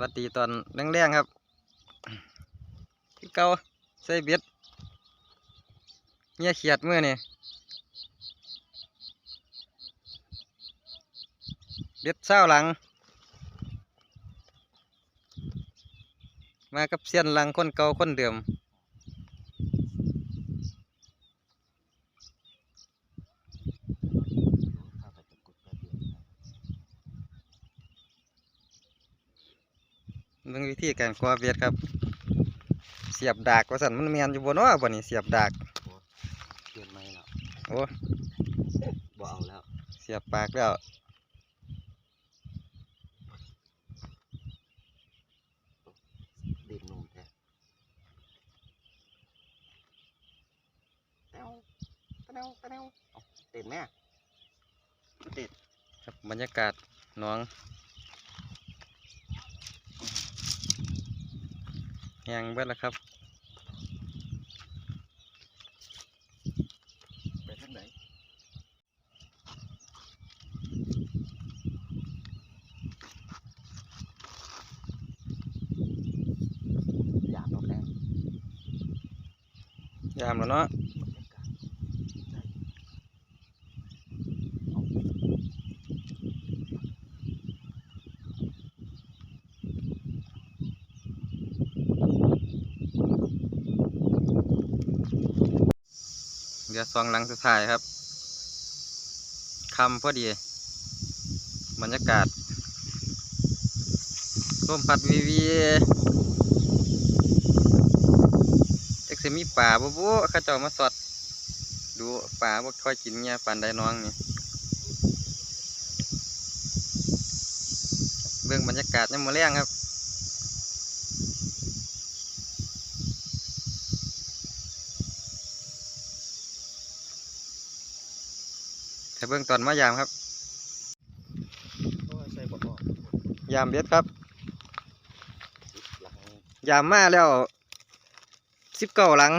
วัสดีตอนแรงๆครับคือเก่าใส่เบ็ดเงี้ยเขียดมือนี่เบ็ดเศร้าหลัง มากับเสียนหลังคนเก่าคนเดิม ข้าไปตะกรุดแป๊บเดียวครับ เบิ่งวิธีการกวาเบ็ดครับ เสียบดากว่าสันมันแมนอยู่บนว่าบ่นี่เสียบดากเปลี่ยนไหมแล้วโอ้บ่เอาแล้ว เสียบปากแล้วเด็ดนุ่มแท้แต้วแต้วแต้วเอาเด็ดแม่เด็ดครับบรรยากาศหน้อง แหงเบิดแล้วครับ ไปทางไหนอยากนกแรงยามแล้วเนาะ บรรยากาศใช่ เรือสองหลังสุดท้ายครับคำพอดี บรรยากาศลมพัดวีวีเอ็กซ์มีป่าบุบุเข้าเจ้ามาสอด ดูป่าบ่ค่อยกินเงี้ยปานใดน้องนี่เบื้องบรรยากาศยังมาแรงครับ เบื้องตอนมายามครับโอ้ยใส่บ่ออกยามเบ็ดครับหลังยามมาแล้วสิบเก้าหลัง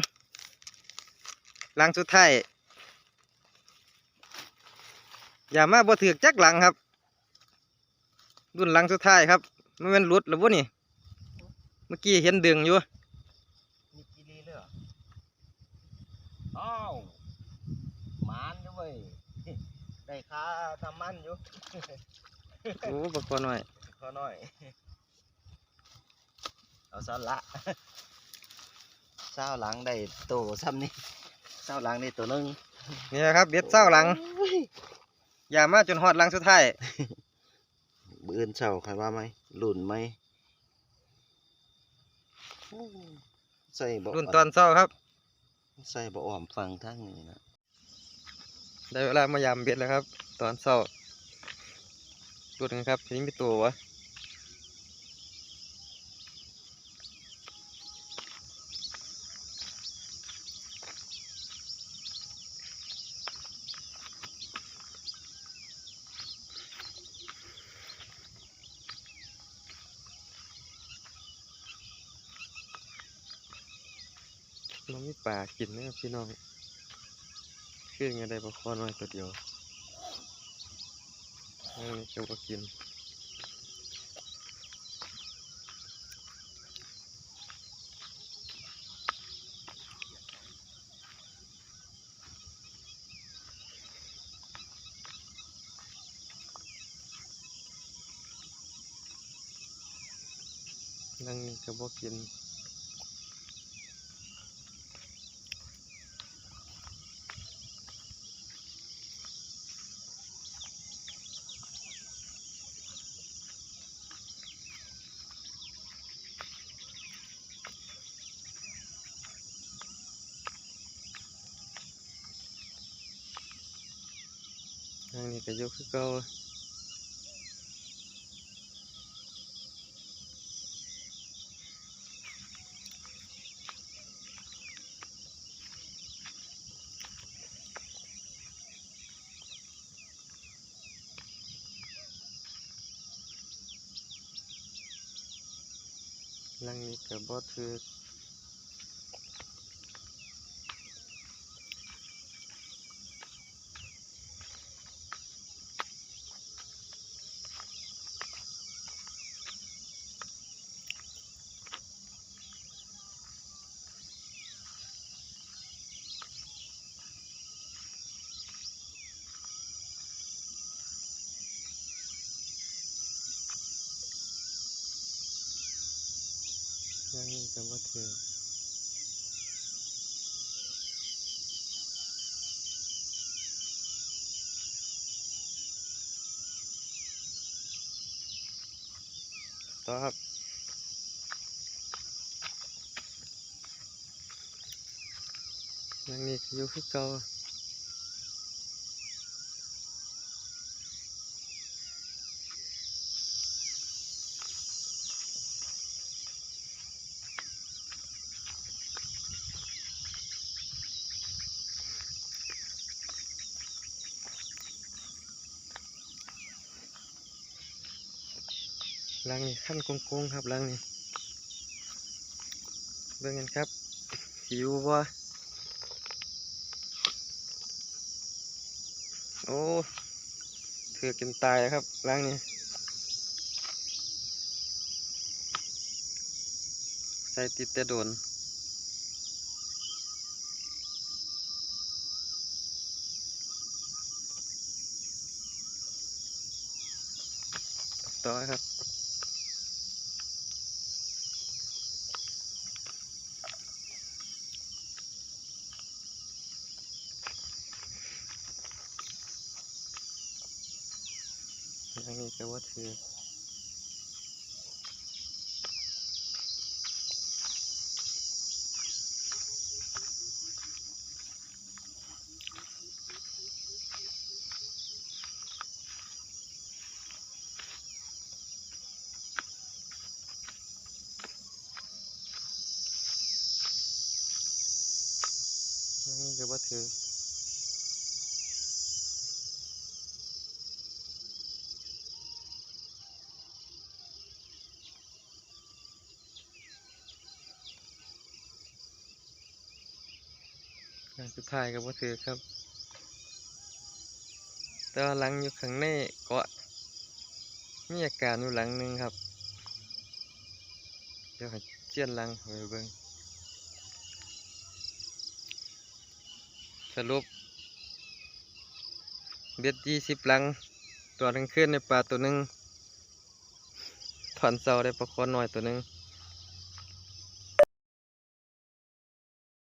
หลังสุดท้ายยามมาบ่ถือกจักหลังครับ รุ่นหลังสุดท้ายครับมันเป็นหลุดหรือบ่นี่ เมื่อกี้เห็นดึงอยู่ มีกีรีเลยเหรออ้าวหมานอยู่เว้ย ได้ค่าทำมันอยู่ โอ้บักคอน้อยขอหน่อย เอาซะละเศร้าหลังได้โตซ้ำนี่เศร้าหลังได้ตัวหนึงนี่นะครับเบ็ดเศร้าหลังยามมาจนฮอดหลังสุดท้ายบืนเศร้าใครว่าไหมหลุนไหมใส่บ่รุ่นตอนเศร้าครับ ใส่บ่อ่อมฟังทั้งนี้นะ ได้เวลามายามเบ็ดแล้วครับ ตอนเศร้ารุ่นกันครับทีนี้มีตัววะมันมีป่ากินนะครับพี่น้อง คือไงได้ปลาคอน้อยตัวเดียวอันนี้ก็บ่กินนั่งนี่ก็บ่กิน ทางนี้ก็อยกคือเก่าลังนี้ก็บ่ถือยังนี่ก็บ่ถือต่อครับยังนี่อยู่คือเก่า ลังนี่ขั้นโกงๆครับหลังนี่เบิ่งกันครับสิอยู่บ่โอ้ถือกินตายครับล้างนี้ใส่ติดแต่โดนต่อครับ ล้างนี้ก็ว่าถือนี้ก็ว่าถือ สุดท้ายก็บ่ถือครับ แต่ว่าหลังอยู่ข้างในเกาะมีอาการอยู่หลังหนึ่งครับ เดี๋ยวให้เจียนหลังไปเบิ่งสรุปเบ็ดยี่สิบหลัง ตัวหนึ่งขึ้นในปลาตัวหนึ่งถอนเสาได้ปลาคอน้อยตัวหนึ่ง